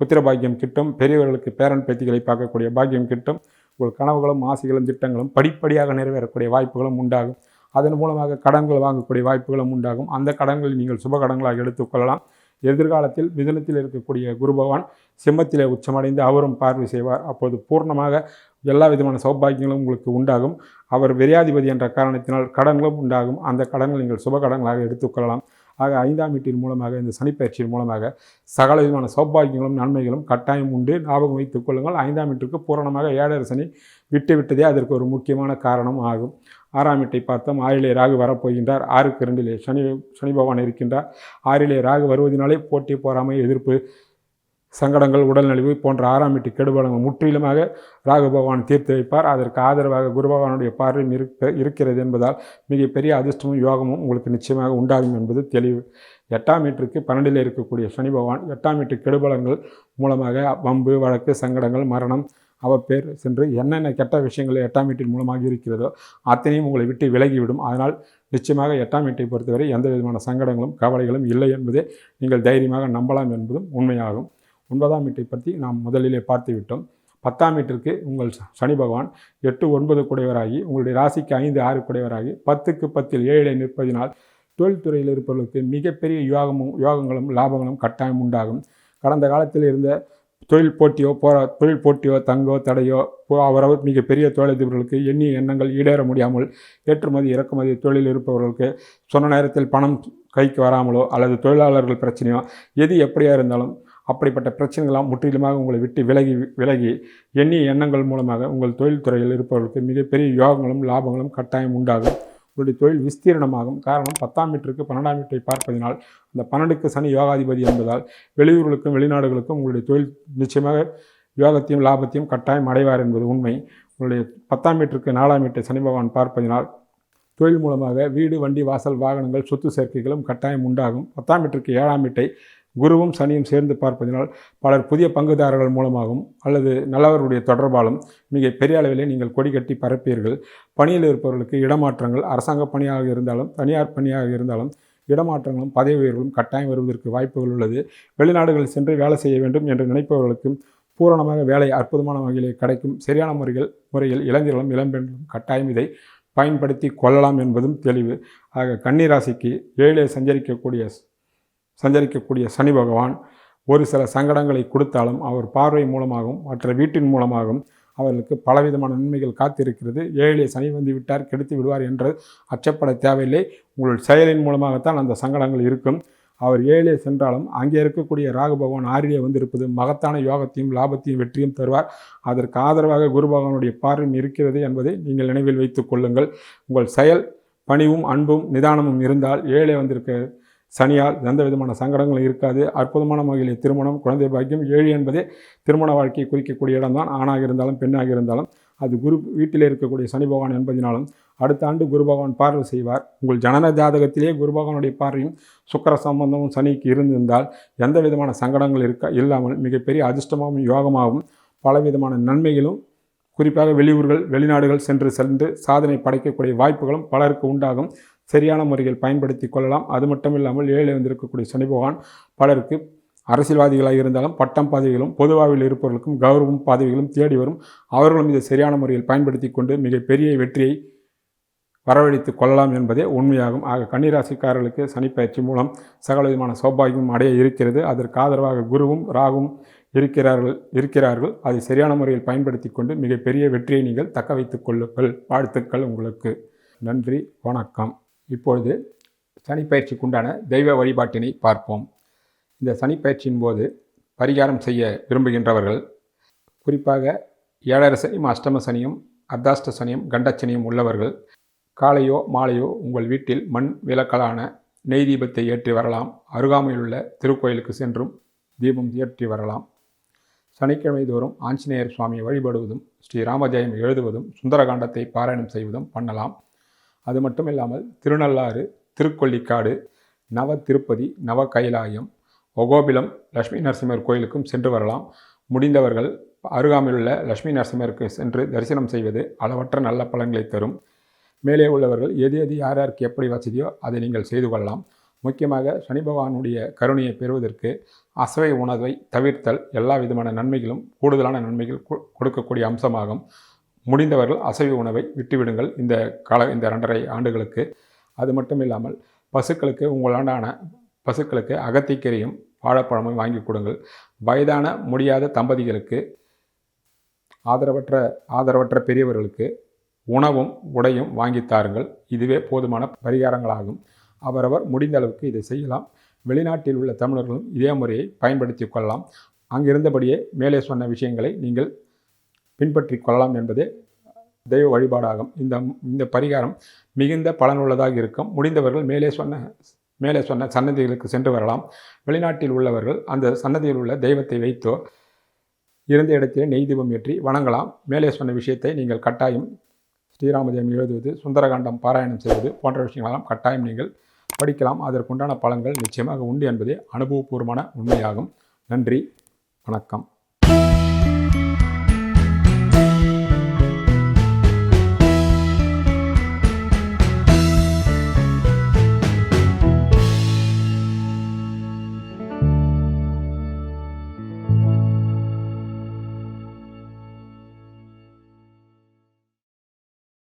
புத்திர பாக்கியம் கிட்டும். பெரியவர்களுக்கு பேரன் பேத்திகளை பார்க்கக்கூடிய பாக்கியம் கிட்டும். உங்கள் கனவுகளும் ஆசைகளும் திட்டங்களும் படிப்படியாக நிறைவேறக்கூடிய வாய்ப்புகளும் உண்டாகும். அதன் மூலமாக கடன்கள் வாங்கக்கூடிய வாய்ப்புகளும் உண்டாகும். அந்த கடன்களை நீங்கள் சுப கடன்களாக எடுத்துக்கொள்ளலாம். எதிர்காலத்தில் மிதனத்தில் இருக்கக்கூடிய குரு பகவான் சிம்மத்திலே உச்சமடைந்து அவரும் பார்வை செய்வார். அப்போது பூர்ணமாக எல்லா விதமான சௌபாகியங்களும் உங்களுக்கு உண்டாகும். அவர் விரையாதிபதி என்ற காரணத்தினால் கடன்களும் உண்டாகும். அந்த கடன்கள் நீங்கள் சுப கடன்களாக எடுத்துக்கொள்ளலாம். ஆக ஐந்தாம் வீட்டின் மூலமாக இந்த சனிப்பயிற்சியின் மூலமாக சகல விதமான சௌபாகியங்களும் நன்மைகளும் கட்டாயம் உண்டு. ஞாபகம் வைத்துக் கொள்ளுங்கள் ஐந்தாம் வீட்டிற்கு பூரணமாக ஏழரசனி விட்டு விட்டதே அதற்கு ஒரு முக்கியமான காரணம் ஆகும். ஆறாம் வீட்டை பார்த்தோம். ஆறிலே ராகு வரப்போகின்றார். ஆறுக்கு இரண்டிலே சனி சனி பகவான் இருக்கின்றார். ஆறிலே ராகு வருவதனாலே போட்டி போராமை எதிர்ப்பு சங்கடங்கள் உடல்நலிவு போன்ற ஆறாம் வீட்டு கெடுபலங்கள் முற்றிலுமாக ராகு பகவான் தீர்த்து வைப்பார். அதற்கு ஆதரவாக குரு பகவானுடைய பார்வையும் இருக்க இருக்கிறது என்பதால் மிகப்பெரிய அதிர்ஷ்டமும் யோகமும் உங்களுக்கு நிச்சயமாக உண்டாகும் என்பது தெளிவு. எட்டாம் மீட்டருக்கு பன்னெண்டில் இருக்கக்கூடிய சனி பகவான் எட்டாம் வீட்டு கெடுபலங்கள் மூலமாக வம்பு வழக்கு சங்கடங்கள் மரணம் அவப்பேர் சென்று என்னென்ன கெட்ட விஷயங்கள் எட்டாம் வீட்டின் மூலமாக இருக்கிறதோ அத்தனையும் உங்களை விட்டு விலகிவிடும். அதனால் நிச்சயமாக எட்டாம் வீட்டை பொறுத்தவரை எந்த விதமான சங்கடங்களும் கவலைகளும் இல்லை என்பதே நீங்கள் தைரியமாக நம்பலாம் என்பதும் உண்மையாகும். ஒன்பதாம் வீட்டை பற்றி நாம் முதலிலே பார்த்து விட்டோம் பத்தாம் வீட்டிற்கு உங்கள் சனி பகவான் எட்டு ஒன்பது குடையவராகி உங்களுடைய ராசிக்கு ஐந்து ஆறு குடையவராகி பத்துக்கு பத்தில் ஏழை நிற்பதினால் தொழில்துறையில் இருப்பவர்களுக்கு மிகப்பெரிய யோகமும் யோகங்களும் லாபங்களும் கட்டாயம் உண்டாகும். கடந்த காலத்தில் இருந்த தொழில் போட்டியோ போரா தொழில் போட்டியோ தங்கோ தடையோ அவரவர் மிகப்பெரிய தொழிலதிபர்களுக்கு எண்ணிய எண்ணங்கள் ஈடேற முடியாமல் ஏற்றுமதி இறக்குமதி தொழில் இருப்பவர்களுக்கு சொன்ன நேரத்தில் பணம் கைக்கு வராமலோ அல்லது தொழிலாளர்கள் பிரச்சனையோ எது எப்படியா இருந்தாலும் அப்படிப்பட்ட பிரச்சனைகளாம் முற்றிலுமாக உங்களை விட்டு விலகி விலகி எண்ணிய எண்ணங்கள் மூலமாக உங்கள் தொழில்துறையில் இருப்பவர்களுக்கு மிகப்பெரிய யோகங்களும் லாபங்களும் கட்டாயம் உண்டாகும். உங்களுடைய தொழில் விஸ்தீரணமாகும். காரணம் பத்தாம் மீட்டருக்கு பன்னெண்டாம் மீட்டரை பார்ப்பதினால் அந்த பன்னெண்டுக்கு சனி யோகாதிபதி என்பதால் வெளியூர்களுக்கும் வெளிநாடுகளுக்கும் உங்களுடைய தொழில் நிச்சயமாக யோகத்தையும் லாபத்தையும் கட்டாயம் அடைவார் என்பது உண்மை. உங்களுடைய பத்தாம் மீட்டருக்கு நாலாம் மீட்டை சனி பகவான் பார்ப்பதினால் தொழில் மூலமாக வீடு வண்டி வாசல் வாகனங்கள் சொத்து சேர்க்கைகளும் கட்டாயம் உண்டாகும். பத்தாம் மீட்டருக்கு ஏழாம் மீட்டை குருவும் சனியும் சேர்ந்து பார்ப்பதினால் பலர் புதிய பங்குதாரர்கள் மூலமாகவும் அல்லது நல்லவருடைய தொடர்பாலும் மிக பெரிய அளவிலே நீங்கள் கொடி கட்டி பரப்பீர்கள். பணியில் இருப்பவர்களுக்கு இடமாற்றங்கள் அரசாங்க பணியாக இருந்தாலும் தனியார் பணியாக இருந்தாலும் இடமாற்றங்களும் பதவி உயர்வுகளும் கட்டாயம் வருவதற்கு வாய்ப்புகள் உள்ளது. வெளிநாடுகளில் சென்று வேலை செய்ய வேண்டும் என்று நினைப்பவர்களுக்கு பூரணமாக வேலை அற்புதமான வகையிலே கிடைக்கும். சரியான முறைகள் முறையில் இளைஞர்களும் இளம்பெண்களும் கட்டாயம் இதை பயன்படுத்தி கொள்ளலாம் என்பதும் தெளிவு. ஆக கன்னிராசிக்கு ஏழே சஞ்சரிக்கக்கூடிய சஞ்சரிக்கக்கூடிய சனி பகவான் ஒரு சில சங்கடங்களை கொடுத்தாலும் அவர் பார்வை மூலமாகவும் மற்ற வீட்டின் மூலமாகவும் அவர்களுக்கு பலவிதமான நன்மைகள் காத்திருக்கிறது. ஏழிலே சனி வந்து விட்டார் கெடுத்து விடுவார் என்று அச்சப்பட தேவையில்லை. உங்கள் செயலின் மூலமாகத்தான் அந்த சங்கடங்கள் இருக்கும். அவர் ஏழிலே சென்றாலும் அங்கே இருக்கக்கூடிய ராகு பகவான் ஆறிலே வந்திருப்பது மகத்தான யோகத்தையும் லாபத்தையும் வெற்றியும் தருவார். அதற்கு ஆதரவாக குரு பகவானுடைய பார்வையும் இருக்கிறது என்பதை நீங்கள் நினைவில் வைத்துக் கொள்ளுங்கள். உங்கள் செயல் பணிவும் அன்பும் நிதானமும் இருந்தால் ஏழே வந்திருக்க சனியால் எந்த விதமான சங்கடங்களும் இருக்காது. அற்புதமான வகையில் திருமணம் குழந்தை பாக்கியம் ஏழு என்பதே திருமண வாழ்க்கையை குறிக்கக்கூடிய இடம்தான். ஆணாக இருந்தாலும் பெண்ணாக இருந்தாலும் அது குரு வீட்டிலே இருக்கக்கூடிய சனி பகவான் என்பதினாலும் அடுத்த ஆண்டு குரு பகவான் பார்வை செய்வார். உங்கள் ஜனன ஜாதகத்திலே குரு பகவானுடைய பார்வையும் சுக்கர சம்பந்தமும் சனிக்கு இருந்திருந்தால் எந்த விதமான சங்கடங்கள் இருக்க இல்லாமல் மிகப்பெரிய அதிர்ஷ்டமாகவும் யோகமாகவும் பலவிதமான நன்மைகளும் குறிப்பாக வெளியூர்கள் வெளிநாடுகள் சென்று சென்று சாதனை படைக்கக்கூடிய வாய்ப்புகளும் பலருக்கு உண்டாகும். சரியான முறையில் பயன்படுத்தி கொள்ளலாம். அது மட்டும் இல்லாமல் ஏழை வந்திருக்கக்கூடிய சனி பகவான் பலருக்கு அரசியல்வாதிகளாக இருந்தாலும் பட்டம் பதவிகளும் பொதுவாவில் இருப்பவர்களுக்கும் கௌரவம் பதவிகளும் தேடி வரும். அவர்களும் இதை சரியான முறையில் பயன்படுத்தி கொண்டு மிகப்பெரிய வெற்றியை வரவழைத்து கொள்ளலாம் என்பதே உண்மையாகும். ஆக கன்னிராசிக்காரர்களுக்கு சனிப்பயிற்சி மூலம் சகல விதமான சௌபாகியம் அடைய இருக்கிறது. அதற்கு ஆதரவாக குருவும் ராகும் இருக்கிறார்கள் இருக்கிறார்கள். அதை சரியான முறையில் பயன்படுத்தி கொண்டு மிகப்பெரிய வெற்றியை நீங்கள் தக்க வைத்துக் கொள்ளுங்கள். வாழ்த்துக்கள் உங்களுக்கு. நன்றி வணக்கம். இப்பொழுது சனிப்பயிற்சிக்குண்டான தெய்வ வழிபாட்டினை பார்ப்போம். இந்த சனிப்பயிற்சியின் போது பரிகாரம் செய்ய விரும்புகின்றவர்கள் குறிப்பாக ஏழரை சனியும் அஷ்டம சனியும் அர்த்தாஷ்ட சனியும் கண்டச்சனியும் உள்ளவர்கள் காலையோ மாலையோ உங்கள் வீட்டில் மண் விளக்கலான நெய் தீபத்தை ஏற்றி வரலாம். அருகாமையில் உள்ள திருக்கோயிலுக்கு சென்றும் தீபம் ஏற்றி வரலாம். சனிக்கிழமை தோறும் ஆஞ்சநேயர் சுவாமியை வழிபடுவதும் ஸ்ரீ ராமஜெயம் எழுதுவதும் சுந்தரகாண்டத்தை பாராயணம் செய்வதும் பண்ணலாம். அது மட்டும் இல்லாமல் திருநள்ளாறு திருக்கொல்லிக்காடு நவ திருப்பதி நவ கைலாயம் ஒகோபிலம் லட்சுமி நரசிம்மர் கோயிலுக்கும் சென்று வரலாம். முடிந்தவர்கள் அருகாமையிலுள்ள லட்சுமி நரசிம்மருக்கு சென்று தரிசனம் செய்வது அளவற்ற நல்ல பலன்களை தரும். மேலே உள்ளவர்கள் எது எது யார் யாருக்கு எப்படி வசதியோ அதை நீங்கள் செய்து கொள்ளலாம். முக்கியமாக சனி பகவானுடைய கருணையை பெறுவதற்கு அசவை உணவை தவிர்த்தல் எல்லா விதமான நன்மைகளும் கூடுதலான நன்மைகள் கொ- கொடுக்கக்கூடிய அம்சமாகும். முடிந்தவர்கள் அசைவ உணவை விட்டுவிடுங்கள் இந்த கால இந்த ரெண்டரை ஆண்டுகளுக்கு. அது மட்டும் இல்லாமல் பசுக்களுக்கு உங்களாண்டான பசுக்களுக்கு அகத்திக்கீரையும் வாழைப்பழமும் வாங்கி கொடுங்கள். வயதான முடியாத தம்பதிகளுக்கு ஆதரவற்ற ஆதரவற்ற பெரியவர்களுக்கு உணவும் உடையும் வாங்கி தாருங்கள். இதுவே போதுமான பரிகாரங்களாகும். அவரவர் முடிந்த அளவுக்கு இதை செய்யலாம். வெளிநாட்டில் உள்ள தமிழர்களும் இதே முறையை பயன்படுத்தி கொள்ளலாம். அங்கிருந்தபடியே மேலே சொன்ன விஷயங்களை நீங்கள் பின்பற்றி கொள்ளலாம் என்பதே தெய்வ வழிபாடாகும். இந்த இந்த பரிகாரம் மிகுந்த பலனுள்ளதாக இருக்கும். முடிந்தவர்கள் மேலே சொன்ன மேலே சொன்ன சன்னதிகளுக்கு சென்று வரலாம். வெளிநாட்டில் உள்ளவர்கள் அந்த சன்னதியில் உள்ள தெய்வத்தை வைத்தோ இருந்த இடத்திலே நெய் தீபம் ஏற்றி வணங்கலாம். மேலே சொன்ன விஷயத்தை நீங்கள் கட்டாயம் ஸ்ரீராமஜெயம் எழுதுவது சுந்தரகாண்டம் பாராயணம் செய்வது போன்ற விஷயங்களெல்லாம் கட்டாயம் நீங்கள் படிக்கலாம். அதற்குண்டான பலன்கள் நிச்சயமாக உண்டு என்பதே அனுபவபூர்வமான உண்மையாகும். நன்றி வணக்கம்.